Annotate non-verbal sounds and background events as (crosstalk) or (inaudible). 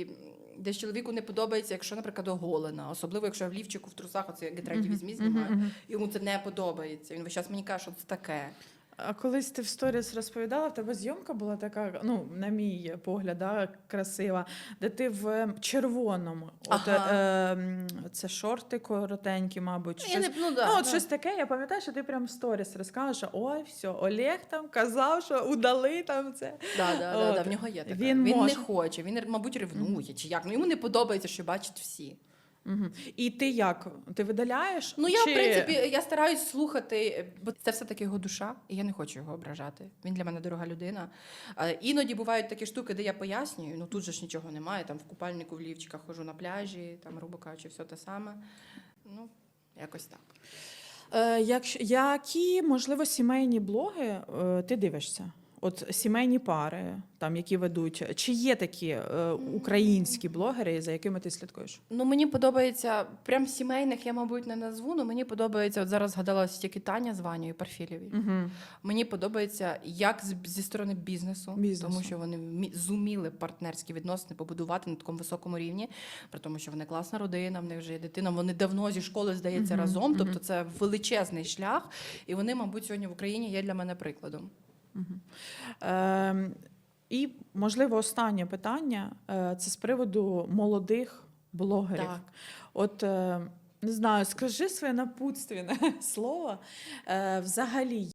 І десь чоловіку не подобається, якщо, наприклад, оголена, особливо якщо я в лівчику в трусах, оце я гетрейді візьмі, знімаю. Йому це не подобається. Він весь час мені каже, що це таке. А колись ти в сторіс розповідала, в тебе зйомка була така, ну, на мій погляд, да, красива, де ти в червоному. От, Ага. е, це шорти коротенькі, мабуть. Я щось. не, ну, да, ну, от да. щось таке, я пам'ятаю, що ти прям в сторіс розказуєш, що ой, все, Олег там казав, що удали там це. Да, да, да, да, в нього є таке. Він Він, може. не хоче, він, мабуть, ревнує чи як. Ну йому не подобається, що бачать всі. Угу. І ти як? Ти видаляєш? Ну я Чи... в принципі я стараюсь слухати, бо це все таки його душа, і я не хочу його ображати. Він для мене дорога людина. А, Іноді бувають такі штуки, де я пояснюю. Ну тут же ж нічого немає. Там в купальнику в лівчиках хожу на пляжі, там, грубо кажучи, все те саме. Ну, якось так. Е, якщо, які, можливо, сімейні блоги е, ти дивишся? От сімейні пари, там, які ведуть, чи є такі е, українські блогери, за якими ти слідкуєш? Ну мені подобається прям сімейних, я мабуть не назву. але мені подобається. От зараз згадалась тільки Таня з Ванею Парфілєві. Угу. Мені подобається як з, зі сторони бізнесу, Бізнесу. тому що вони зуміли партнерські відносини побудувати на такому високому рівні, при тому, що вони класна родина, в них вже є дитина. Вони давно зі школи здається Мгм, разом. Тобто це величезний шлях, і вони, мабуть, сьогодні в Україні є для мене прикладом. Е, і, можливо, останнє питання е, це з приводу молодих блогерів. Так. От е, не знаю, скажи своє напутственне (laughs) слово. Е, взагалі,